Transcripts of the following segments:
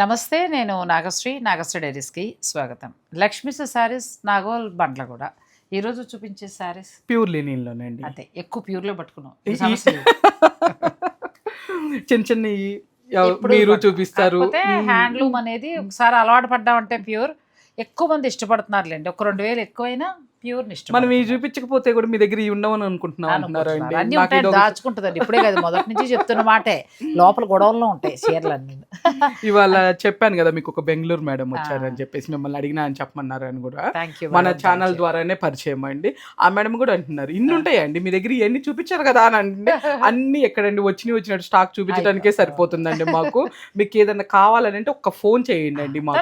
నమస్తే నేను నాగశ్రీ నాగశ్రీ డైరీస్కి స్వాగతం. లక్ష్మీస్ శారీస్ నాగోల్ బండ్ల కూడా. ఈరోజు చూపించే శారీస్ ప్యూర్ లెనిన్లోనండి అంతే ఎక్కువ ప్యూర్లో పట్టుకున్నాం. చిన్న చిన్న మీరు చూపిస్తారు. హ్యాండ్లూమ్ అనేది ఒకసారి అలవాటు పడ్డామంటే ప్యూర్. ఎక్కువ మంది ఇష్టపడుతున్నారులేండి. ఒక రెండు వేలు ఎక్కువైనా ప్యూర్ మనం ఇవి చూపించకపోతే కూడా మీ దగ్గర ఇవి ఉండవని అనుకుంటున్నాం అంటున్నారు అన్ని ఉంటాయి ఒక- దాచుకుంటుందండి. ఇప్పుడే కదా మొదటి నుంచి చెప్తున్న మాటే. లోపల గొడవల్లో ఉంటాయి చీరలు అన్ని ఇవాళ చెప్పాను కదా మీకు ఒక బెంగళూరు మేడం. వచ్చారని చెప్పేసి మిమ్మల్ని అడిగినా అని చెప్పమన్నారు అని కూడా మన ఛానల్ ద్వారానే పరిచయం అండి. ఆ మేడం కూడా అంటున్నారు ఇన్ని ఉంటాయండి మీ దగ్గర ఇవన్నీ చూపించారు కదా అని అంటే అన్ని ఎక్కడండి? వచ్చినవి వచ్చినట్టు స్టాక్ చూపించడానికే. సరిపోతుందండి మాకు. మీకు ఏదైనా కావాలని అంటే ఒక్క ఫోన్ చేయండి అండి మాకు.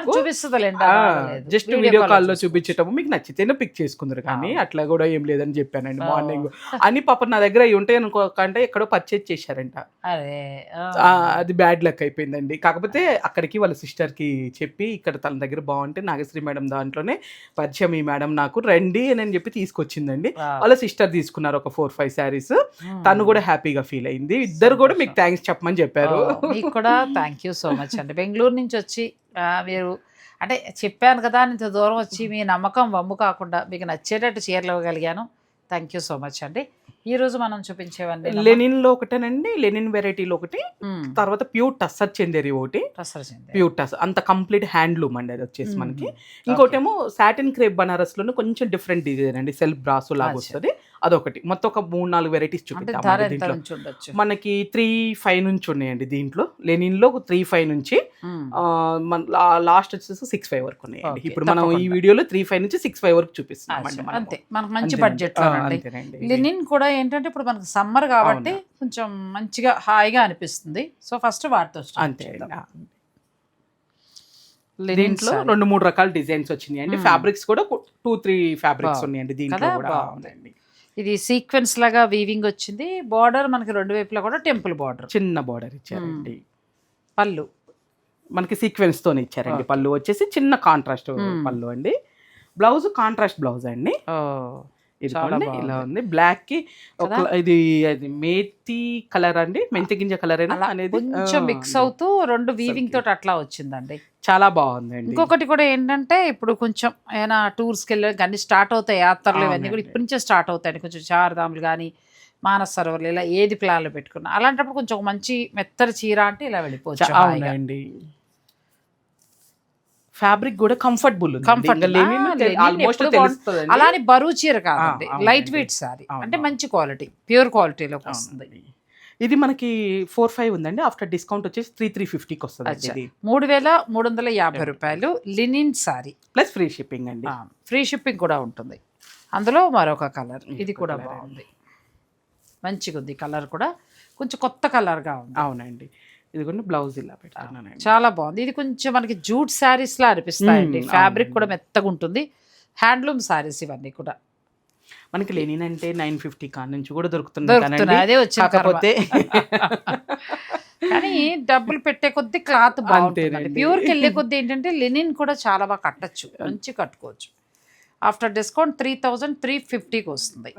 జస్ట్ వీడియో కాల్లో చూపించటము మీకు నచ్చితేనే పిక్ చేసుకుందరు కానీ అట్లా కూడా ఏం లేదని చెప్పానండి. మార్నింగ్ అని పాప నా దగ్గర అవి ఉంటాయి అనుకోకంటే ఎక్కడో పర్చేజ్ చేశారంట. అదే. బ్యాడ్ లక్ అయిపోయిందండి. కాకపోతే అక్కడికి వాళ్ళ సిస్టర్కి చెప్పి ఇక్కడ తన దగ్గర బాగుంటే నాగశ్రీ మేడం దాంట్లోనే పరిచయం ఈ మేడం నాకు రండి అని చెప్పి తీసుకొచ్చిందండి. వాళ్ళ సిస్టర్ తీసుకున్నారు ఒక ఫోర్ ఫైవ్ శారీస్. తను కూడా హ్యాపీగా ఫీల్ అయింది. ఇద్దరు కూడా మీకు థ్యాంక్స్ చెప్పమని చెప్పారు. మీకు కూడా థ్యాంక్ యూ సో మచ్ అండి. బెంగళూరు నుంచి వచ్చి మీరు అంటే చెప్పాను కదా ఇంత దూరం వచ్చి మీ నమ్మకం వమ్ము కాకుండా మీకు నచ్చేటట్టు చీరలు ఇవ్వగలిగాను. థ్యాంక్ యూ సో మచ్ అండి. ఈ రోజు మనం చూపించేవన్నీ లెనిన్లో ఒకటేనండి లెనిన్ వెరైటీలో ఒకటి తర్వాత ప్యూర్ టస్సర్ చందేరి ఒకటి. ప్యూర్ టస్ అంత కంప్లీట్ హ్యాండ్లూమ్ అండి అది వచ్చేసి. మనకి. ఇంకోటేమో సాటిన్ క్రేప్ బనారస్లోనే కొంచెం డిఫరెంట్ డిజైన్ అండి సెల్ఫ్ బ్రాస్ లాగా. వస్తుంది. అదొకటి. మొత్తం ఒక మూడు నాలుగు వెరైటీస్ దీంట్లో. ఉండొచ్చు? మనకి త్రీ ఫైవ్ నుంచి ఉన్నాయండి దీంట్లో. లెనిన్లో త్రీ ఫైవ్ నుంచి లాస్ట్ వచ్చేసి సిక్స్ ఫైవ్ వరకు ఉన్నాయండి. ఇప్పుడు మనం ఈ. వీడియోలో త్రీ ఫైవ్ నుంచి సిక్స్ ఫైవ్ వరకు చూపిస్తున్నాం. అంతే. మనకు మంచి. బడ్జెట్. లినిన్ కూడా ఏంటంటే ఇప్పుడు మనకు సమ్మర్ కాబట్టి కొంచెం మంచిగా హాయిగా అనిపిస్తుంది సో ఫస్ట్ వాటితో అంతే దీంట్లో. రెండు మూడు రకాల డిజైన్స్ వచ్చినాయి అండి. ఫ్యాబ్రిక్స్ కూడా టూ త్రీ ఫ్యాబ్రిక్స్. ఉన్నాయండి దీంట్లో? కూడా. అవునండి. ఇది సీక్వెన్స్ లాగా వీవింగ్ వచ్చింది బార్డర్ మనకి రెండు వైపులా కూడా టెంపుల్ బార్డర్ చిన్న బార్డర్ ఇచ్చారండి పళ్ళు మనకి సీక్వెన్స్ తోనే ఇచ్చారండి. పళ్ళు వచ్చేసి చిన్న కాంట్రాస్ట్. పళ్ళు అండి బ్లౌజ్ కాంట్రాస్ట్ బ్లౌజ్ అండి ఇది బాగుంది. ఇలా ఉంది. బ్లాక్కి? ఇది అది మేతి కలర్ అండి. మెంతి గింజ కలర్ అనేది? కొంచెం మిక్స్ అవుతూ రెండు వీవింగ్ తోటి అట్లా వచ్చిందండి. చాలా బాగుందండి. ఇంకొకటి కూడా ఏంటంటే ఇప్పుడు కొంచెం ఏమైనా టూర్స్కి వెళ్ళి అన్ని స్టార్ట్ అవుతాయి యాత్రలు ఇవన్నీ కూడా. ఇప్పటి నుంచే స్టార్ట్ అవుతాయండి. కొంచెం చారధాములు కానీ మానస సరోవర్లు ఇలా ఏది ప్లాన్లు పెట్టుకున్నా. అలాంటప్పుడు కొంచెం మంచి మెత్తటి చీర అంటే ఇలా వెళ్ళిపోవచ్చు. అవునండి. ఫ్యాబ్రిక్ కూడా కంఫర్టబుల్ ఆల్మోస్ట్ అలానే బరువు చీర కాదండి. లైట్ వెయిట్ సారీ అంటే. మంచి క్వాలిటీ ప్యూర్ క్వాలిటీలోకి వస్తుంది. ఇది మనకి ఫోర్ ఫైవ్ ఉందండి. ఆఫ్టర్ డిస్కౌంట్ వచ్చేసి త్రీ త్రీ ఫిఫ్టీకి వస్తుంది మూడు వేల మూడు వందల యాభై రూపాయలు linen sorry plus free shipping అండి. ఫ్రీ షిప్పింగ్ కూడా ఉంటుంది. అందులో మరొక కలర్ ఇది కూడా బాగుంది. మంచిగా ఉంది కలర్ కూడా కొంచెం కొత్త కలర్గా ఉంది. అవునండి. ఇది కూడా బ్లౌజ్ ఇలా పెట్టుకున్నానండి చాలా బాగుంది. ఇది కొంచెం మనకి జూట్ శారీస్ లా అనిపిస్తాయండి. ఫ్యాబ్రిక్. కూడా మెత్తగా ఉంటుంది. హ్యాండ్లూమ్ శారీస్ ఇవన్నీ కూడా. మనకి లెనిన్ అంటే నైన్ ఫిఫ్టీ కాన్ నుంచి కూడా దొరుకుతుంది అదే కాకపోతే కానీ డబ్బులు పెట్టే కొద్దీ క్లాత్ బాగుంటుంది. ప్యూర్కి వెళ్ళే కొద్దీ ఏంటంటే లినిన్ కూడా చాలా బాగా కట్టచ్చు. మంచి కట్టుకోవచ్చు. After discount three thousand three ఫిఫ్టీకి వస్తుంది.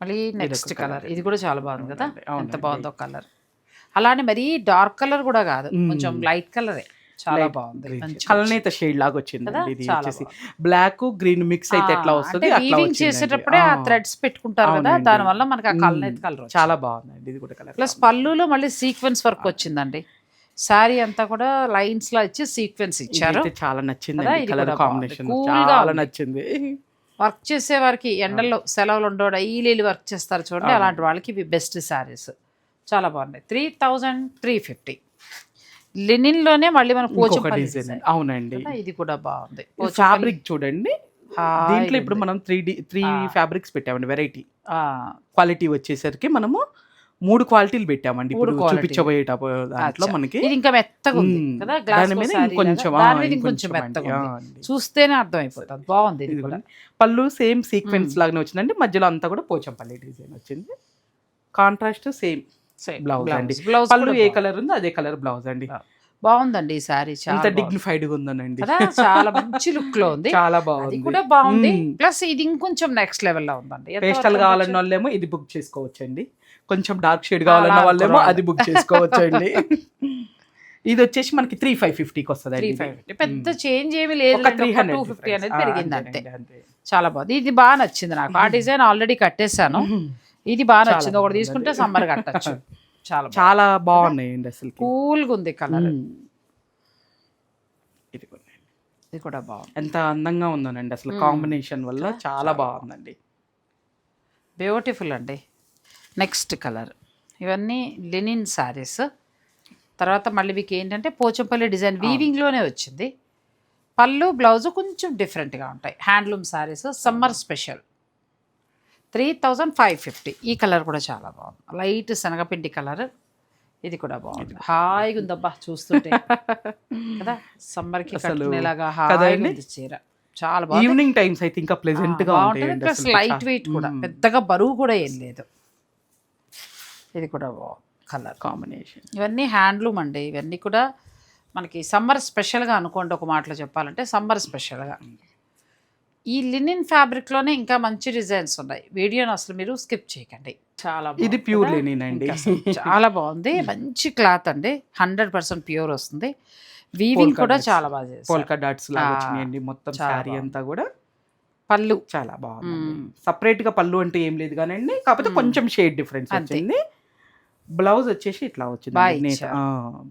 మళ్ళీ నెక్స్ట్ కలర్. ఇది. కూడా చాలా బాగుంది కదా? ఎంత. బాగుందో కలర్. అలానే మరీ డార్క్ కలర్ కూడా కాదు. కొంచెం లైట్ కలరే. చాలా బాగుంది. కలనేత షేడ్. లాగా వచ్చింది ఇది వచ్చేసి బ్లాక్ గ్రీన్ మిక్స్ అయితే ఎట్లా వస్తుంది వీవింగ్. చేసేటప్పుడే ఆ థ్రెడ్స్ పెట్టుకుంటారు కదా. దాని వల్ల మనకి ఆ మ్మ్. కలర్ చాలా బాగుందండి. ఇది కూడా కలర్ ప్లస్ పళ్ళులో మళ్ళీ సీక్వెన్స్ వర్క్ వచ్చిందండి. శారీ అంతా కూడా లైన్స్ లా ఇచ్చి సీక్వెన్స్ ఇచ్చారు. చాలా నచ్చింది కలర్ బాగుంది. కాంబినేషన్ చాలా. నచ్చింది. వర్క్ చేసే వారికి ఎండల్లో సెలవులు ఉండో డైలీ వర్క్ చేస్తారు చూడండి. అలాంటి వాళ్ళకి ఇవి బెస్ట్ శారీస్. చాలా బాగున్నాయి. Three thousand three fifty. లినిన్లోనే మళ్ళీ మన పోచంపల్లి డిజైన్. అవునండి. ఇది కూడా బాగుంది. ఫ్యాబ్రిక్ చూడండి. దీంట్లో ఇప్పుడు. మనం త్రీ డి త్రీ. ఫ్యాబ్రిక్స్ పెట్టామండి వెరైటీ క్వాలిటీ వచ్చేసరికి మనము మూడు క్వాలిటీలు పెట్టామండి మూడు ఇప్పుడు. చూపించబోయేటప్పుడు దాంట్లో. మనకి ఇది ఇంకా మెత్తగా ఉంది. కదా దాని మీద ఇంకొంచెం ఇంకొంచెం మెత్తగా. చూస్తేనే బాగుంది ఇది కూడా కూడా. పళ్ళు సేమ్ సీక్వెన్స్. లాగానే వచ్చిందండి మధ్యలో అంతా కూడా పోచంపల్లి డిజైన్ వచ్చింది కాంట్రాస్ట్ సేమ్. బ్లౌజ్ అండి బ్లౌజ్ పళ్ళు ఏ బాగుంది. కలర్ ఉందో అదే కలర్ బ్లౌజ్ అండి బాగుందండి ఈ ఎంత చాలా బాగుంది. డిగ్నిఫైడ్గా ఉందనండి కదా చాలా మంచి లుక్లో ఉంది చాలా బాగుంది కూడా బాగుంది. ప్లస్ ఇది ఇంకొంచెం నెక్స్ట్ లెవెల్లో ఉందండి పేస్టల్ కావాలన్న? వాళ్ళేమో ఇది బుక్ చేసుకోవచ్చండి కొంచెం డార్క్ షేడ్ కావాలన్న వాళ్ళేమో. అది బుక్ చేసుకోవచ్చండి. ఇది వచ్చేసి మనకి త్రీ ఫైవ్ ఫిఫ్టీకి వస్తుంది త్రీ ఫైవ్ పెద్ద చేంజ్ ఏమి లేదు త్రీ టూ హండ్రెడ్ ఫిఫ్టీ అనేది పెరిగింది అంతే చాలా బాగుంది. ఇది బాగా నచ్చింది నాకు. ఆ డిజైన్ ఆల్రెడీ కట్టేశాను. ఇది బాగా నచ్చింది. ఒకటి. తీసుకుంటే సమ్మర్ కట్టచ్చు. చాలా చాలా బాగున్నాయండి అసలు కూల్గా ఉంది కలర్. ఇది కూడా. ఇది కూడా బాగుంది. ఎంత అందంగా ఉందోనండి అసలు. కాంబినేషన్ వల్ల చాలా బాగుందండి. బ్యూటిఫుల్ అండి. Next colour. ఇవన్నీ లెనిన్ శారీస్ తర్వాత మళ్ళీ మీకు ఏంటంటే పోచంపల్లి డిజైన్ వీవింగ్లోనే వచ్చింది. పళ్ళు బ్లౌజ్ కొంచెం డిఫరెంట్గా ఉంటాయి. Handloom saris summer special. Three thousand five fifty. ఈ కలర్ కూడా చాలా బాగుంది. లైట్ శనగపిండి కలర్. ఇది కూడా బాగుంది. హాయిగా ఉందబ్బా చూస్తుంటే. కదా? సమ్మర్కి కట్టుకునేలాగా కదండి? హాయిగా ఉంది చీర. చాలా బాగుంది. ఈవినింగ్ టైమ్స్ అయితే ఇంకా ప్లెజెంట్గా ఉంటాయండి ప్లస్. లైట్ వెయిట్ కూడా. పెద్దగా బరువు కూడా ఏం లేదు. ఇది కూడా కలర్. కాంబినేషన్. ఇవన్నీ హ్యాండ్లూమ్ అండి. ఇవన్నీ కూడా మనకి సమ్మర్ స్పెషల్గా అనుకోండి ఒక మాటలో చెప్పాలంటే సమ్మర్ స్పెషల్గా. ఈ లినిన్ ఫ్యాబ్రిక్లోనే ఇంకా మంచి డిజైన్స్ ఉన్నాయి. వీడియోని అసలు మీరు స్కిప్ చేయకండి. చాలా ఇది ప్యూర్? లెనిన్ అండి. చాలా బాగుంది. మంచి క్లాత్ అండి. హండ్రెడ్ పర్సెంట్ ప్యూర్ వస్తుంది. వీవింగ్ కూడా. చాలా బాగా పోల్కా డాట్స్ లాగా మొత్తం శారీ. అంతా కూడా. పళ్ళు. చాలా బాగుంది మ్మ్. సపరేట్గా పళ్ళు అంటే ఏం లేదు కానండి. కాకపోతే. కొంచెం షేడ్ డిఫరెన్స్ అంతే. వచ్చింది. బ్లౌజ్ వచ్చేసి ఇట్లా వచ్చింది.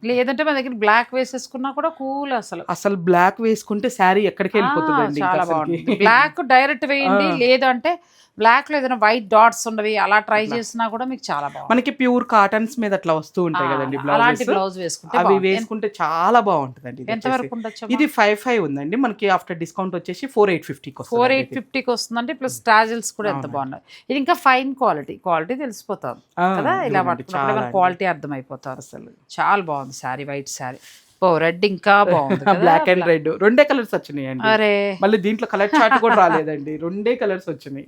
లేదంటే మన దగ్గర బ్లాక్ వేసేసుకున్నా కూడా కూల్ అసలు అసలు బ్లాక్ వేసుకుంటే శారీ ఎక్కడికి వెళ్ళిపోతుందండి. బాగుంది బ్లాక్ డైరెక్ట్ వేయండి. లేదంటే బ్లాక్లో ఏదైనా వైట్ డాట్స్ ఉన్నవి అలా ట్రై. చేసినా కూడా మీకు చాలా బాగుంది మనకి ప్యూర్ కాటన్స్ మీద అట్లా వస్తూ ఉంటాయి కదండి అలాంటి బ్లౌజ్ వేసుకుంటే అవి. వేసుకుంటే చాలా బాగుంటుందండి ఇది ఎంత వచ్చేసి. వరకు ఉండొచ్చు ఇది ఫైవ్ ఫైవ్ ఉందండి. మనకి ఆఫ్టర్ డిస్కౌంట్ వచ్చేసి ఫోర్ ఎయిట్ ఫిఫ్టీకి ఫోర్ ఎయిట్ ఫిఫ్టీకి వస్తుందండి. ప్లస్ స్టాజిల్స్ కూడా ఎంత. బాగున్నాయి. ఇది ఇంకా ఫైన్ క్వాలిటీ. క్వాలిటీ తెలిసిపోతుంది కదా? ఇలా పట్టుకున్నప్పుడు క్వాలిటీ అర్థమైపోతుంది అసలు. చాలా బాగుంది శారీ వైట్ శారీ. ఓ రెడ్ ఇంకా బాగుంది. Black and red. రెండే కలర్స్ వచ్చినాయండి. అరే. మళ్ళీ దీంట్లో కలర్ చార్ట్ కూడా రాలేదండి. రెండే కలర్స్ వచ్చినాయి.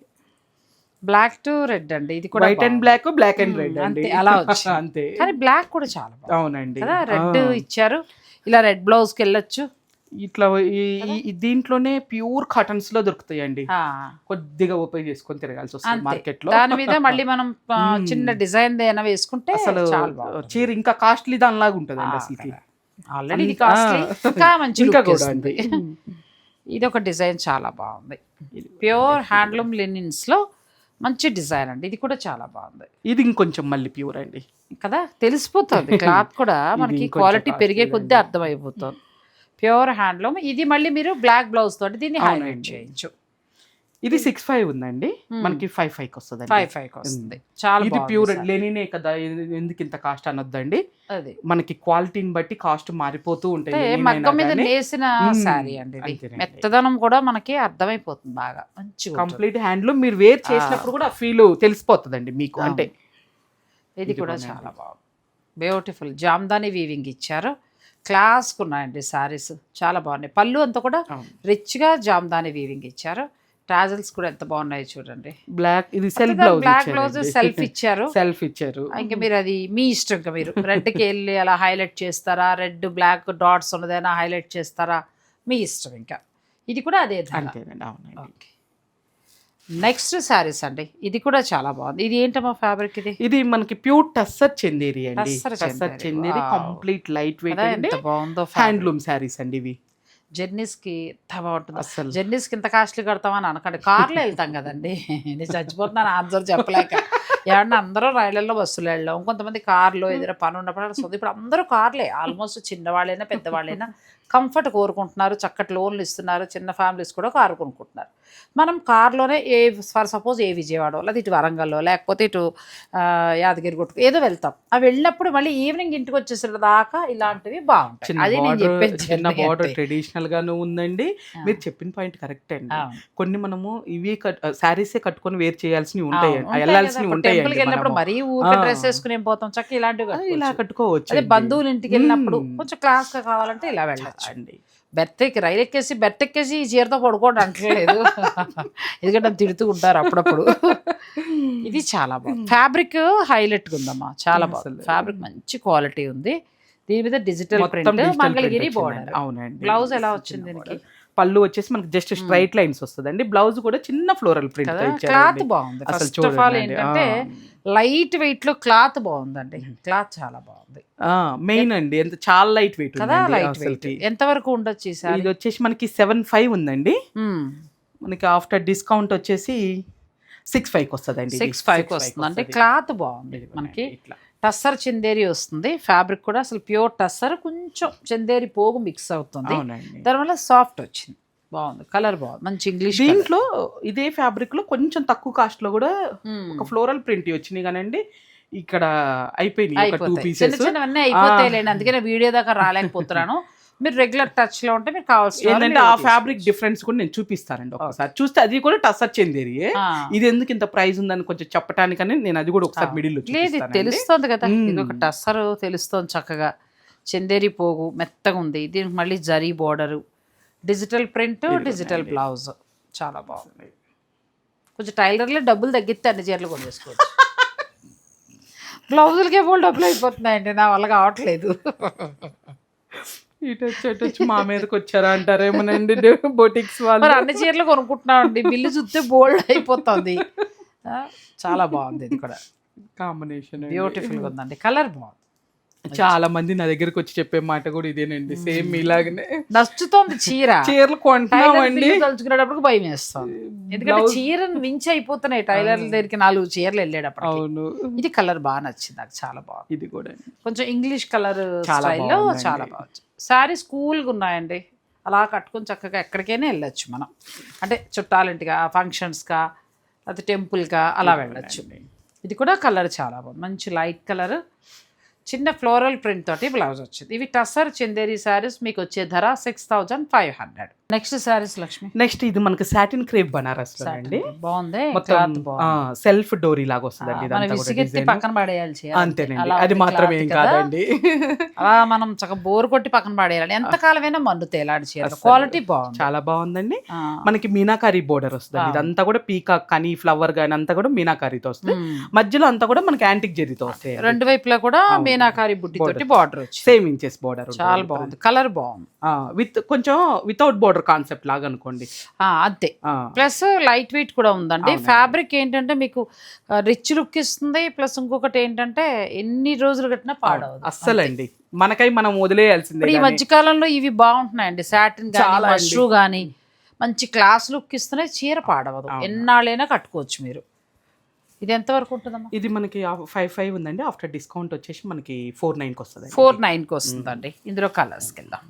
బ్లాక్ టు రెడ్ అండి ఇది కూడా white and. Black black and red అంతే, అండి అలా వచ్చింది. అంతే కానీ బ్లాక్ కూడా చాలా బాగుంది అవునండి కదా రెడ్. ఇచ్చారు ఇలా రెడ్ బ్లౌజ్కి వెళ్ళొచ్చు ఇట్లా దీంట్లోనే ప్యూర్ కాటన్స్లో దొరుకుతాయండి కొద్దిగా ఓపెన్ చేసుకొని తిరగాల్సి వస్తుంది. మార్కెట్లో దాని మీద మళ్ళీ మనం. చిన్న డిజైన్ ఏమైనా వేసుకుంటే అసలు. చీర ఇంకా కాస్ట్లీ దానిలాగా ఉంటుందండి ఆ, అసలుకి కదా. ఆల్రెడీ ఇది అంత- కాస్ట్లీ ఇంకా మంచి ఇంకా కూడా. అండి ఇది ఒక డిజైన్ చాలా బాగుంది ప్యూర్ హ్యాండ్లూమ్ లినిన్స్లో మంచి డిజైన్ అండి. ఇది కూడా చాలా బాగుంది. ఇది ఇంకొంచెం మళ్ళీ ప్యూర్ అండి. కదా? తెలిసిపోతుంది. క్లాత్ కూడా మనకి క్వాలిటీ పెరిగే కొద్దీ. అర్థమైపోతుంది. Pure handloom. ఇది మళ్ళీ మీరు బ్లాక్ బ్లౌజ్ తోటి దీన్ని హైలైట్. చేయొచ్చు ఇది సిక్స్ ఫైవ్ ఉందండి. మనకి ఫైవ్ ఫైవ్కి వస్తుంది ఫైవ్ ఫైవ్ వస్తుంది చాలా ఇది ప్యూర్ సార్. లెనినే కదా ఎందుకు ఇంత కాస్ట్ అనొద్దండి? అది. మనకి క్వాలిటీని బట్టి కాస్ట్ మారిపోతూ ఉంటాయి మగ్గం మీద నేసిన. శారీ అండి. మెత్తదనం కూడా మనకి అర్థమైపోతుంది బాగా. ఉంటుంది. కంప్లీట్ హ్యాండ్లూమ్ మీరు వేర్ చేసినప్పుడు కూడా ఫీల్ తెలిసిపోతుందండి మీకు. అంటే ఇది కూడా. చాలా బాగుంది. బ్యూటిఫుల్ జామ్దాని వీవింగ్ ఇచ్చారు. క్లాస్కి ఉన్నాయండి శారీస్ చాలా బాగున్నాయి. పళ్ళు అంతా కూడా. రిచ్గా జామ్దాని వీవింగ్ ఇచ్చారు. టాజల్స్ కూడా ఎంత బాగున్నాయి చూడండి. బ్లాక్ ఇది self black blouse blouse self ఇచ్చారు. సెల్ఫ్ ఇచ్చారు. ఇంకా మీరు అది మీ ఇష్టం ఇంకా మీరు. రెడ్కి వెళ్ళి అలా హైలైట్ చేస్తారా? రెడ్ బ్లాక్ డాట్స్ ఉన్నదైనా హైలైట్ చేస్తారా? మీ ఇష్టం ఇంకా. ఇది కూడా అదే ధర. అంతేనండి అవునండి. ఓకే. నెక్స్ట్ శారీస్ అండి. ఇది కూడా చాలా బాగుంది. ఇది ఏంటమ్మా ఫ్యాబ్రిక్ ఇది? ఇది మనకి ప్యూర్ టస్సర్ చందేరి అండి. Tussar Chanderi. Complete light weight ఎంత బాగుందో హ్యాండ్లూమ్ శారీస్ అండి ఇవి. జర్నీస్కి ఎంత బాగుంటుంది అసలు జర్నీస్కి ఇంత కాస్ట్లీ కడతామని అనకండి. కార్లో వెళ్తాం కదండి. నేను చచ్చిపోతున్నాను ఆన్సర్ చెప్పలేక. ఏమన్నా అందరూ రైళ్ళలో బస్సులో వెళ్ళాం కొంతమంది కార్లో ఏదైనా పని ఉన్నప్పుడు అక్కడ ఇప్పుడు అందరూ కార్లే. ఆల్మోస్ట్ చిన్నవాళ్ళైనా పెద్దవాళ్ళైనా కంఫర్ట్ కోరుకుంటున్నారు చక్కటి లోన్లు ఇస్తున్నారు చిన్న ఫ్యామిలీస్ కూడా కారు కొనుక్కుంటున్నారు మనం కార్లోనే ఏ ఫర్ సపోజ్ ఏ విజయవాడ లేదా ఇటు వరంగల్లో లేకపోతే ఇటు యాదగిరి గుట్టుకు ఏదో వెళ్తాం అవి వెళ్ళినప్పుడు మళ్ళీ ఈవినింగ్ ఇంటికి వచ్చేసరి దాకా ఇలాంటివి బాగుంటాయి చిన్న అది నేను చెప్పేది చిన్న బార్డర్. ట్రెడిషనల్ గాను ఉందండి. మీరు చెప్పిన పాయింట్ కరెక్ట్ అండి. కొన్ని మనము ఇవి శారీసే కట్టుకొని వేర్ చేయాల్సినవి ఉంటాయి వెళ్ళాల్సినవి ఉంటాయి వెళ్ళినప్పుడు మరీ ఊరికే. డ్రెస్ వేసుకుని పోతాం చక్క ఇలాంటివి ఇలా కట్టుకోవచ్చు. అదే బంధువుల ఇంటికి వెళ్ళినప్పుడు. కొంచెం క్లాస్గా కావాలంటే ఇలా అండి. బెర్త్ ఎక్కి రైలు ఎక్కేసి బెర్త్ ఎక్కేసి ఈ చీరతో పడుకోండి అంటలేదు. ఎందుకంటే తిడుతూ ఉంటారు అప్పుడప్పుడు. ఇది చాలా బాగుంది ఫ్యాబ్రిక్ హైలైట్ ఉందమ్మా చాలా బాగుంది. ఫ్యాబ్రిక్ మంచి క్వాలిటీ ఉంది. దీని మీద డిజిటల్ ప్రింట్ మంగళగిరి. బోర్డర్. అవునండి. బ్లౌజ్ ఎలా వచ్చింది దీనికి? పళ్ళు వచ్చేసి మనకి జస్ట్ స్ట్రైట్ లైన్స్ వస్తుందండి. బ్లౌజ్ కూడా చిన్న ఫ్లోరల్ ప్రింట్ క్లాత్ బాగుంది. అసలు ఫస్ట్ ఆఫ్ ఆల్ ఏంటంటే లైట్ వెయిట్లో క్లాత్ బాగుందండి. క్లాత్ చాలా బాగుంది. మెయిన్ అండి. ఎంత చాలా లైట్ వెయిట్ కదా లైట్ వెయిట్ ఎంత వరకు ఉండొచ్చు ఇది వచ్చేసి మనకి సెవెన్ ఫైవ్ ఉందండి. మనకి ఆఫ్టర్ డిస్కౌంట్ వచ్చేసి సిక్స్ ఫైవ్ వస్తుందండి ఇది. సిక్స్ ఫైవ్ వస్తుంది అంటే వస్తది. క్లాత్ బాగుంది మనకి. ఇట్లా. టస్సర్ చందేరి వస్తుంది. ఫ్యాబ్రిక్ కూడా అసలు ప్యూర్ టస్సర్ కొంచెం చందేరి పోగు మిక్స్ అవుతుంది. దానివల్ల సాఫ్ట్ వచ్చింది. బాగుంది. కలర్ బాగుంది. మంచి ఇంగ్లీష్ దీంట్లో ఇదే ఫ్యాబ్రిక్లో కొంచెం తక్కువ కాస్ట్లో కూడా ఒక ఫ్లోరల్ ప్రింట్ వచ్చినాయి కానండి. ఇక్కడ అయిపోతాయి. చిన్న అయిపోతాయిలేండి. అందుకనే వీడియో దాకా రాలేకపోతున్నాను. మీరు రెగ్యులర్ టచ్లో ఉంటే మీరు కావాల్సిన ఏంటంటే ఆ ఫ్యాబ్రిక్ డిఫరెన్స్ కూడా నేను చూపిస్తానండి ఒకసారి. చూస్తే అది కూడా టసర్ చెందేరి. ఇది ఎందుకు ఇంత ప్రైస్ ఉందని కొంచెం చెప్పటానికని నేను అది కూడా ఒకసారి మిడిల్ లేదు. తెలుస్తుంది కదా. ఇది ఒక టస్సర్ తెలుస్తుంది చక్కగా. చందేరి పోగు మెత్తగా ఉంది. దీనికి మళ్ళీ zari border digital print digital blouse చాలా బాగుంది. కొంచెం టైలర్లో డబ్బులు తగ్గిస్తే అన్ని చీరలు కొనేసుకోవచ్చు. బ్లౌజులకే పోలు డబ్బులు అయిపోతున్నాయండి. నా వల్ల కావట్లేదు. ఇటు వచ్చి అటు వచ్చి మా మీదకి వచ్చారా అంటారేమోనండి బొటిక్స్ వాళ్ళు. అన్ని చీరలు కొనుక్కుంటున్నామండి. బిల్లు చూస్తే బోల్డ్ అయిపోతుంది. చాలా బాగుంది ఇది కూడా. కాంబినేషన్ బ్యూటిఫుల్గా ఉందండి. కలర్ బాగుంది. చాలా మంది నా దగ్గరకు వచ్చి చెప్పే మాట కూడా ఇదేనండి. సేమ్ ఇలాగనే. నచ్చుతోంది చీర. చీరలు టైలర్ బిల్లు తలుచుకునేటప్పుడు భయం వేస్తుంది. ఎందుకంటే Blouse- చీరను మించి అయిపోతున్నాయి టైలర్ల దగ్గరికి నాలుగు చీరలు వెళ్ళేటప్పుడు అవును. ఇది కలర్ బాగా నచ్చింది నాకు చాలా బాగుంది. ఇది కూడా కొంచెం ఇంగ్లీష్ కలర్ స్టైల్లో. చాలా బాగుంది శారీస్ కూల్గా ఉన్నాయండి. అలా కట్టుకొని చక్కగా ఎక్కడికైనా వెళ్ళొచ్చు మనం. అంటే చుట్టాలింటిగా ఫంక్షన్స్గా లేకపోతే టెంపుల్గా అలా వెళ్ళొచ్చు. ఇది కూడా కలర్ చాలా బాగుంది. మంచి లైట్ కలర్ చిన్న ఫ్లోరల్ ప్రింట్ తోటి బ్లౌజ్ వచ్చింది. ఇవి టసర్ చిందేరి శారీస్ మీకు వచ్చే ధర six thousand five hundred. Next saris Lakshmi. Next ఇది మనకి సాటిన్ క్రేప్ బనారస్ అండి. బాగుంది. సెల్ఫ్ డోరీ లాగా design. పక్కన పడేయాలి చీర. అంతేనండి. అది మాత్రం ఏం కదా. కాదండి. అలా మనం చక్కగా బోర్ కొట్టి పక్కన పడేయాలి ఎంత కాలమైనా మన్నుతే ఎలాంటి చీర క్వాలిటీ బాగుంది. చాలా బాగుందండి. మనకి మీనాకారి బోర్డర్ వస్తుంది ఇదంతా కూడా పీకాక్ కానీ ఫ్లవర్ కానీ అంతా కూడా మీనాకారితో వస్తుంది. మధ్యలో అంతా కూడా మనకి యాంటిక్ జెరీతో వస్తాయి రెండు వైపులా కూడా మీనాకారి బుట్టి తోటి బార్డర్ వచ్చింది. సేమ్ ఇంచెస్ బోర్డర్ చాలా బాగుంది. కలర్ బాగుంది. విత్ కొంచెం వితౌట్ బోర్డర్ కాన్సెప్ట్ లాగా అనుకోండి. అంతే ప్లస్ లైట్ వెయిట్ కూడా ఉందండి. ఫ్యాబ్రిక్ ఏంటంటే మీకు రిచ్ లుక్ ఇస్తుంది ప్లస్ ఇంకొకటి ఏంటంటే ఎన్ని రోజులు కట్టినా పాడవదు. అస్సలండి. మనకై మనం వదిలేయాల్సిందే ఈ గానీ. మధ్య కాలంలో ఇవి బాగుంటున్నాయండి. సాటిన్ కానీ. మష్రూ కానీ మంచి క్లాస్ లుక్ ఇస్తున్నాయి చీర పాడవదు. ఎన్నాళ్ళైనా కట్టుకోవచ్చు మీరు. ఇది ఎంతవరకు ఉంటుందమ్మా? ఇది మనకి ఫైవ్ ఫైవ్ ఉందండి. ఆఫ్టర్ డిస్కౌంట్ వచ్చేసి మనకి ఫోర్ నైన్కి వస్తుంది ఫోర్ నైన్కి వస్తుందండి. ఇందులో కలర్స్కి వెళ్దాం.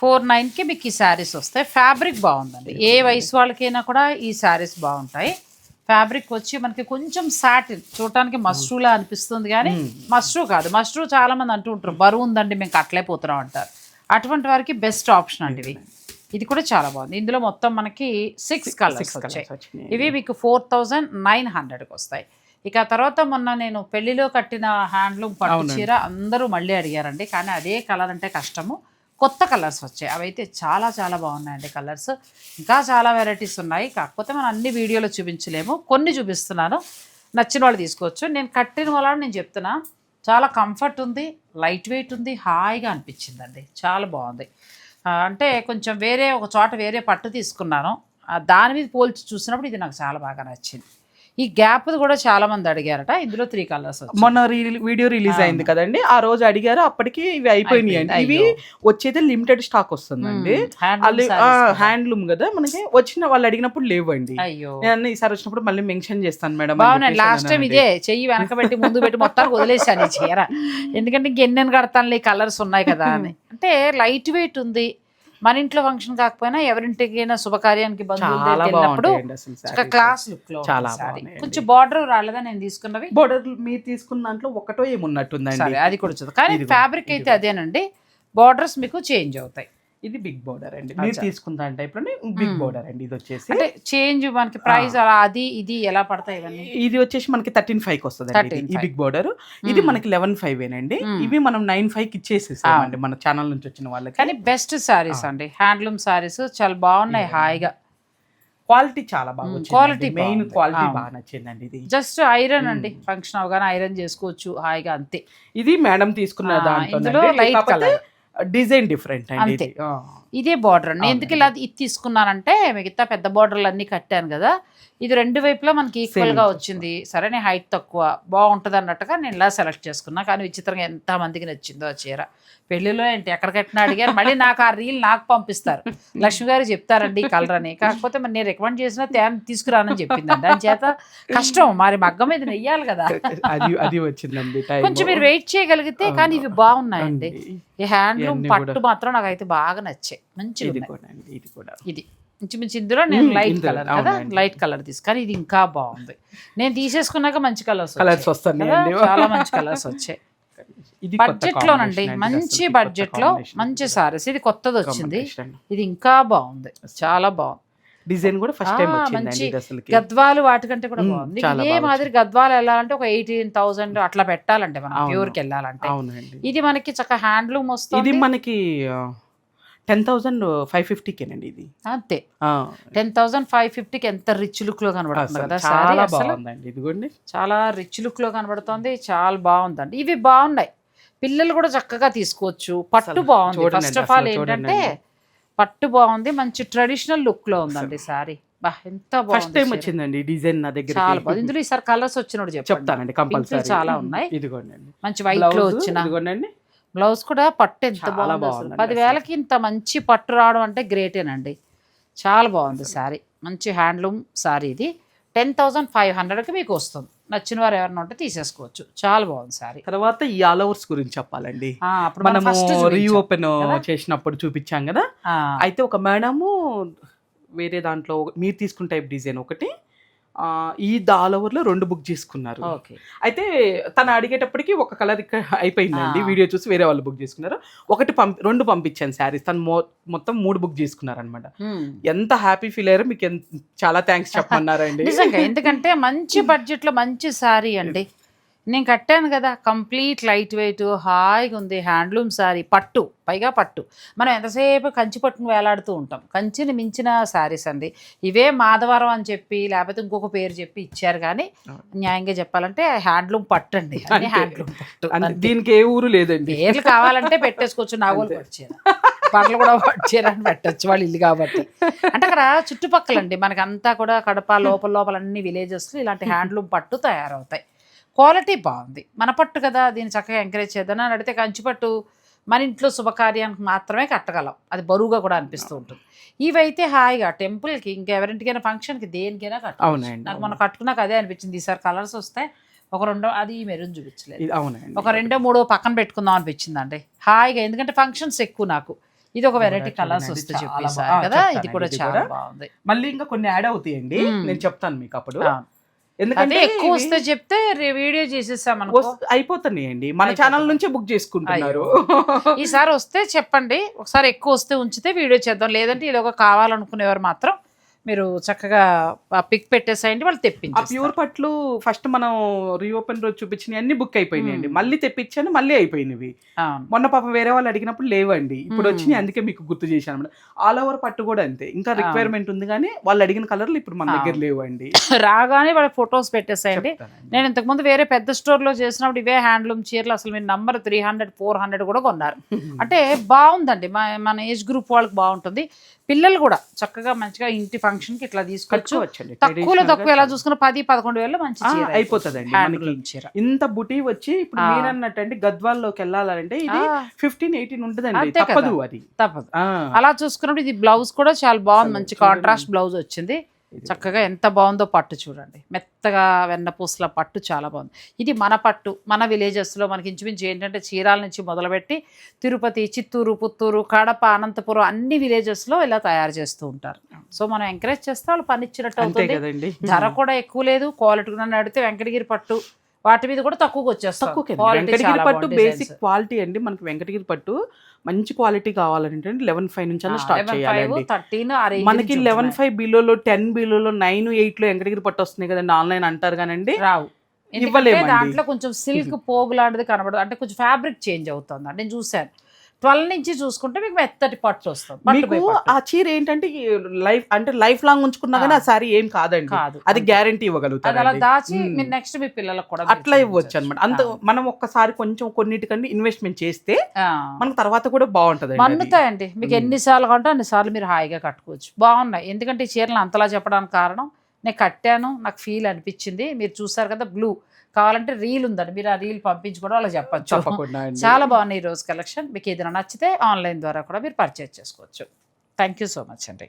ఫోర్ నైన్కి మీకు ఈ శారీస్ వస్తాయి. ఫ్యాబ్రిక్ బాగుందండి. ఏ వయసు వాళ్ళకైనా కూడా ఈ శారీస్ బాగుంటాయి. ఫ్యాబ్రిక్ వచ్చి మనకి కొంచెం సాటిన్ చూడటానికి మష్రూలా అనిపిస్తుంది కానీ మష్రూ కాదు. మష్రూ చాలా మంది అంటూ ఉంటారు బరువు ఉందండి మేము కట్టలేకపోతున్నాం అంటారు. అటువంటి వారికి బెస్ట్ ఆప్షన్ అండి ఇవి. ఇది కూడా చాలా బాగుంది. ఇందులో మొత్తం మనకి సిక్స్ కలర్స్ వచ్చాయి. ఇవి మీకు ఫోర్ థౌజండ్ నైన్ హండ్రెడ్కి వస్తాయి. ఇక ఆ తర్వాత మొన్న నేను పెళ్ళిలో కట్టిన హ్యాండ్లూమ్ పట్టు చీర అందరూ మళ్ళీ అడిగారండి. కానీ అదే కలర్ అంటే కష్టము. కొత్త కలర్స్ వచ్చాయి. అవైతే చాలా చాలా బాగున్నాయండి కలర్స్. ఇంకా చాలా వెరైటీస్ ఉన్నాయి. కాకపోతే మనం అన్ని వీడియోలో చూపించలేము. కొన్ని చూపిస్తున్నాను. నచ్చిన వాళ్ళు తీసుకోవచ్చు. నేను కట్టిన వల్ల నేను చెప్తున్నా. చాలా కంఫర్ట్ ఉంది లైట్ వెయిట్ ఉంది హాయిగా అనిపించిందండి. చాలా బాగుంది. అంటే కొంచెం వేరే ఒక చోట వేరే పట్టు తీసుకున్నాను. దాని మీద పోల్చి చూసినప్పుడు ఇది నాకు చాలా బాగా నచ్చింది. ఈ గ్యాప్ కూడా చాలా మంది అడిగారట. ఇందులో త్రీ కలర్స్ మొన్న వీడియో రిలీజ్ అయింది కదండి. ఆ రోజు అడిగారు అప్పటికి ఇవి అయిపోయినాయి అండి. ఇవి వచ్చేది లిమిటెడ్ స్టాక్ వస్తుందండి. హ్యాండ్లూమ్ కదా. మనకి వచ్చిన వాళ్ళు అడిగినప్పుడు లేవండి. అయ్యో. నేను ఈసారి వచ్చినప్పుడు మళ్ళీ మెన్షన్ చేస్తాను మేడం లాస్ట్ టైం. ఇదే. చెయ్యి వెనక పెట్టి ముందు పెట్టి మొత్తానికి వదిలేసాను ఈ చీర. ఎందుకంటే ఇంకెన్నెన్ని కడతాను కలర్స్ ఉన్నాయి కదా అని. అంటే లైట్ వెయిట్ ఉంది. మన ఇంట్లో ఫంక్షన్ కాకపోయినా ఎవరింటికైనా శుభకార్యానికి బంధువుల. క్లాస్ లుక్లో చాలా. కొంచెం బార్డర్ రాలేదా నేను తీసుకున్నవి. బోర్డర్ మీరు తీసుకున్న దాంట్లో ఒకటో ఏమున్నట్టుందండి అది కూడా కానీ ఫ్యాబ్రిక్ అయితే అదేనండి. బార్డర్స్ మీకు చేంజ్ అవుతాయి. ఇది బిగ్ బోర్డర్ అండి. మీరు తీసుకున్న దాని టైప్లోనే బిగ్ బోర్డర్ అండి ఇది వచ్చేసి అంటే చేంజ్ మనకి ప్రైస్ అలా అది ఇది ఎలా పడతాయి ఇవన్నీ? ఇది వచ్చేసి మనకి థర్టీన్ ఫైవ్కి వస్తుంది ఈ 13.5. బిగ్ బోర్డర్ ఇది మనకి లెవెన్ ఫైవ్ ఏనండి. ఇవి మనం నైన్ ఫైవ్కి ఇచ్చేసేసామండి మన ఛానల్ నుంచి వచ్చిన వాళ్ళకి. కానీ బెస్ట్ శారీస్ అండి. హ్యాండ్లూమ్ శారీస్ చాలా బాగున్నాయి హాయిగా. క్వాలిటీ చాలా బాగా quality క్వాలిటీ మెయిన్ బాగుంది. క్వాలిటీ. బాగా నచ్చిందండి ఇది. జస్ట్ ఐరన్ అండి. ఫంక్షన్ అవగానే ఐరన్ చేసుకోవచ్చు హాయిగా అంతే. ఇది మేడం తీసుకున్న దాంట్లో light colour. డిజైన్ డిఫరెంట్ అంతే. ఇది. బార్డర్ ఎందుకు ఇలా. ఇది తీసుకున్నానంటే మిగతా పెద్ద బార్డర్లు అన్ని కట్టాను కదా ఇది రెండు వైపులా మనకి ఈక్వల్గా Same వచ్చింది. సరే నేను హైట్ తక్కువ బాగుంటది అన్నట్టుగా నేను ఇలా సెలెక్ట్ చేసుకున్నా. కానీ విచిత్రంగా ఎంత మందికి నచ్చిందో ఆ చీర. పెళ్ళిలో ఏంటి ఎక్కడ కట్టినా అడిగారు. మళ్ళీ నాకు ఆ రీల్ నాకు పంపిస్తారు. లక్ష్మి గారు చెప్తారండి ఈ కలర్ అని. కాకపోతే మరి నేను రికమెండ్ చేసినా తేన తీసుకురానని చెప్పిందండి. దాని చేత కష్టం. మరి మగ్గం మీద నెయ్యాలి కదా. అది అది వచ్చిందండి కొంచెం మీరు వెయిట్ చేయగలిగితే కానీ ఇవి బాగున్నాయండి. ఈ హ్యాండ్లూమ్ పట్టు. మాత్రం నాకైతే బాగా నచ్చాయి. మంచిగా ఇది. ఇది ఇది ఇంచుమించు ఇందులో నేను లైట్ కలర్ కదా. లైట్ కలర్ తీసుకొని ఇది ఇంకా బాగుంది. నేను తీసేసుకున్నాక మంచి కలర్స్ కలర్స్ వస్తున్నాయండి చాలా మంచి కలర్స్ వచ్చాయి. ఇది బడ్జెట్ లోనండి మంచి బడ్జెట్లో. మంచి సారీస్ ఇది కొత్తది వచ్చింది. ఇది ఇంకా బాగుంది. చాలా బాగుంది. డిజైన్ కూడా ఫస్ట్ టైం మంచి ఇది గద్వాలు వాటికంటే కూడా బాగుంది. ఇదే బాగా మాదిరి గద్వాలు వెళ్ళాలంటే ఒక ఎయిటీన్ థౌసండ్ అట్లా పెట్టాలంటే మనం అవును. ప్యూర్కి వెళ్ళాలంటే. ఇది మనకి చక్క హ్యాండ్లూమ్ ఇది వస్తుంది. మనకి టెన్ థౌసండ్ ఫైవ్ ఫిఫ్టీకేనండి ఇది. అంతే. టెన్ థౌసండ్ ఫైవ్ ఫిఫ్టీకి ఎంత రిచ్ లుక్లో కనబడుతుంది కదా సారీ చాలా బాగుందండి. ఇదిగోండి. చాలా రిచ్ లుక్లో కనబడుతోంది చాలా బాగుందండి. ఇవి బాగున్నాయి. పిల్లలు కూడా చక్కగా తీసుకోవచ్చు. పట్టు బాగుంది. ఫస్ట్ ఆఫ్ ఆల్ ఏంటంటే పట్టు బాగుంది మంచి ట్రెడిషనల్ లుక్లో ఉందండి సారీ బా ఎంత ఫస్ట్ టైం. వచ్చిందండి డిజైన్ నా దగ్గర చాలా బాగుంది. ఇందులో ఈసారి కలర్స్ వచ్చినప్పుడు చెప్తానండి కంపల్సరీ. చాలా ఉన్నాయి. ఇదిగోండి మంచి వైట్లో వచ్చిన ఇదిగోండి బ్లౌజ్ కూడా పట్టు ఎంత బాగుంది పదివేలకి ఇంత మంచి పట్టు రావడం అంటే గ్రేటేనండి. చాలా బాగుంది సారీ మంచి హ్యాండ్లూమ్ సారీ ఇది. టెన్ థౌజండ్ ఫైవ్ హండ్రెడ్కి మీకు వస్తుంది. నచ్చిన వారు ఎవరైనా ఉంటే తీసేసుకోవచ్చు. చాలా బాగుంది సారీ తర్వాత ఈ ఆల్ ఓవర్స్ గురించి చెప్పాలండి. అప్పుడు మనం మనము ఫస్ట్ రీఓపెన్? చేసినప్పుడు చూపించాం కదా. అయితే ఒక మేడము వేరే దాంట్లో మీరు తీసుకున్న టైప్ డిజైన్ ఒకటి ఈ ఆల్ ఓవర్లో రెండు బుక్ చేసుకున్నారు. ఓకే. అయితే తను అడిగేటప్పటికి ఒక కలర్ ఇక్కడ అయిపోయిందండి. వీడియో చూసి వేరే వాళ్ళు బుక్ చేసుకున్నారు. ఒకటి పంపి రెండు పంపించాను శారీస్. తను మొత్తం మూడు బుక్ చేసుకున్నారు అనమాట ఎంత హ్యాపీ ఫీల్ అయ్యారో మీకు ఎంత చాలా థ్యాంక్స్ చెప్పమన్నారండి. నిజంగా. ఎందుకంటే మంచి బడ్జెట్లో మంచి సారీ అండి. నేను కట్టాను కదా కంప్లీట్ లైట్ వెయిట్ హాయిగా ఉంది హ్యాండ్లూమ్ సారీ పట్టు పైగా పట్టు. మనం ఎంతసేపు కంచి పట్టును వేలాడుతూ ఉంటాం. కంచిని మించిన శారీస్ అండి. ఇవే మాధవరం అని చెప్పి లేకపోతే ఇంకొక పేరు చెప్పి ఇచ్చారు కానీ న్యాయంగా చెప్పాలంటే హ్యాండ్లూమ్ పట్టు అండి. హ్యాండ్లూమ్ పట్టు. దీనికి ఏ ఊరు లేదండి. పేర్లు కావాలంటే పెట్టేసుకోవచ్చు నాగోలు పట్టుచీర. పర్లు కూడా పట్టుచీర అని పెట్టచ్చు వాళ్ళు ఇల్లు కాబట్టి. అంటే అక్కడ చుట్టుపక్కలండి. మనకి అంతా కూడా కడప లోపల లోపల అన్ని విలేజెస్లో ఇలాంటి హ్యాండ్లూమ్ పట్టు తయారవుతాయి. క్వాలిటీ బాగుంది. మన పట్టు కదా దీన్ని చక్కగా ఎంకరేజ్ చేద్దాం అని అడిగితే కంచి పట్టు మన ఇంట్లో శుభకార్యానికి మాత్రమే కట్టగలం. అది బరువుగా కూడా అనిపిస్తూ ఉంటుంది. ఇవైతే హాయిగా టెంపుల్కి ఇంకెవరింటికైనా ఫంక్షన్కి దేనికైనా కట్ట అవునండి నాకు మనం కట్టుకున్నాక అదే అనిపించింది. ఈసారి కలర్స్ వస్తే ఒక రెండో అది మెరూన్ చూపించలేదు. అవునండి ఒక రెండో మూడో పక్కన పెట్టుకుందాం అనిపించిందండి. హాయిగా ఎందుకంటే ఫంక్షన్స్ ఎక్కువ నాకు. ఇది ఒక వెరైటీ కలర్స్ వస్తే చెప్పేసారు కదా ఇది కూడా చాలా. బాగుంది. మళ్ళీ ఇంకా కొన్ని యాడ్ అవుతాయండి. నేను చెప్తాను మీకు అప్పుడు. ఎందుకంటే ఎక్కువ వస్తే చెప్తే వీడియో చేసేసాం అయిపోతున్నాయండి మన. ఛానల్ నుంచే బుక్ చేసుకుంటున్నారు. ఈసారి వస్తే చెప్పండి. ఒకసారి ఎక్కువ వస్తే ఉంచితే వీడియో చేద్దాం. లేదంటే ఇలాగ కావాలనుకునేవారు మాత్రం మీరు చక్కగా పిక్ పెట్టేసేయండి వాళ్ళు ఆ తెప్పించి ప్యూర్ పట్లు ఫస్ట్ మనం రీఓపెన్ రోజు చూపించినవి అన్ని బుక్ అయిపోయినాయండి. మళ్ళీ తెప్పించాను మళ్ళీ అయిపోయినవి. మొన్న పాపం వేరే వాళ్ళు అడిగినప్పుడు లేవండి. ఇప్పుడు. వచ్చినాయి అందుకే మీకు గుర్తు చేశాను అనమాట ఆల్ ఓవర్ పట్టు కూడా అంతే. ఇంకా ఆ. రిక్వైర్మెంట్ ఉంది కానీ వాళ్ళు అడిగిన కలర్లు ఇప్పుడు మన ఆ. దగ్గర లేవండి. రాగానే వాళ్ళ ఫొటోస్ పెట్టేసేయండి. నేను ఇంతకుముందు వేరే పెద్ద స్టోర్లో చేసినప్పుడు ఇవే హ్యాండ్లూమ్ చీరలు అసలు మీరు number three hundred four hundred కూడా కొన్నారు. అంటే బాగుందండి. మన ఏజ్ గ్రూప్ వాళ్ళకి బాగుంటుంది. పిల్లలు కూడా చక్కగా మంచిగా ఇంటి ఫంక్షన్కి ఇట్లా తీసుకోవచ్చు తక్కువలో తక్కువ ఎలా. చూసుకున్న పది పదకొండు వేల మంచి అయిపోతుందండి మనకి. చీర. ఇంత బుటీ వచ్చి ఇప్పుడు. మీరు అన్నట్టండి గద్వాల్లోకి వెళ్ళాలంటే ఇది ఫిఫ్టీన్ ఎయిటీన్ ఉంటుందండి. కదా. తప్పదు అది. తప్పదు. అలా చూసుకున్నప్పుడు ఇది బ్లౌజ్ కూడా చాలా బాగుంది. మంచి. కాంట్రాస్ట్ బ్లౌజ్ వచ్చింది. చక్కగా ఎంత బాగుందో పట్టు చూడండి. మెత్తగా వెన్నపూసల పట్టు చాలా బాగుంది. ఇది మన పట్టు. మన విలేజెస్లో మనకి ఇంచుమించు ఏంటంటే చీరాల నుంచి మొదలుపెట్టి తిరుపతి చిత్తూరు పుత్తూరు కడప అనంతపురం అన్ని విలేజెస్లో ఇలా తయారు చేస్తూ ఉంటారు. సో మనం ఎంకరేజ్ చేస్తే వాళ్ళు పని ఇచ్చినట్టు అవుతుంది. ధర కూడా ఎక్కువ లేదు. క్వాలిటీ నన్ను అడిగితే వెంకటగిరి పట్టు వాటి మీద కూడా తక్కువకి వచ్చేస్తాం. వెంకటగిరి పట్టు బేసిక్. క్వాలిటీ అండి. మనకి వెంకటగిరి పట్టు మంచి క్వాలిటీ కావాలంటే లెవెన్ ఫైవ్ నుంచి అన్న స్టార్ట్ 11, చేయాలండి. 5, 13 ఆ range మనకి లెవెన్. ఫైవ్ బిలోలో టెన్ బిలోలో నైన్ ఎయిట్లో వెంకటగిరి పట్టు వస్తున్నాయి కదండి ఆన్లైన్ అంటారు కానండి రావు. దాంట్లో కొంచెం సిల్క్ పోగు లాంటిది కనబడదు. అంటే కొంచెం ఫ్యాబ్రిక్ చేంజ్ అవుతుంది. అంటే నేను చూశాను. ట్వెల్వ్ నుంచి చూసుకుంటే మీకు మెత్తటి పట్టు వస్తుంది మీకు. ఆ చీర ఏంటంటే లైఫ్ అంటే లైఫ్ లాంగ్ ఉంచుకున్నా కానీ ఆ సారీ ఏం కాదండి కాదు అది గ్యారంటీ అది అలా ఇవ్వగలుగుతారు దాచి. మీరు నెక్స్ట్ మీ పిల్లలకు కూడా అట్లా ఇవ్వచ్చు. అనమాట అంత. మనం ఒక్కసారి కొంచెం కొన్నిటికన్నా ఇన్వెస్ట్మెంట్ చేస్తే. మనకు తర్వాత కూడా బాగుంటది మన్నుతాయండి మీకు. ఎన్నిసార్లు కావాలంటే అన్నిసార్లు మీరు హాయిగా కట్టుకోవచ్చు బాగున్నాయి ఎందుకంటే ఈ చీరలు అంతలా చెప్పడానికి కారణం నేను కట్టాను నాకు ఫీల్ అనిపించింది మీరు చూసారు కదా బ్లూ కావాలంటే రీల్ ఉందండి. మీరు ఆ రీల్ పంపించి కూడా వాళ్ళకి చెప్పచ్చు. చాలా బాగున్నాయి ఈ రోజు కలెక్షన్. మీకు ఏదైనా నచ్చితే ఆన్లైన్ ద్వారా కూడా మీరు పర్చేజ్ చేసుకోవచ్చు. థ్యాంక్ యూ సో మచ్ అండి.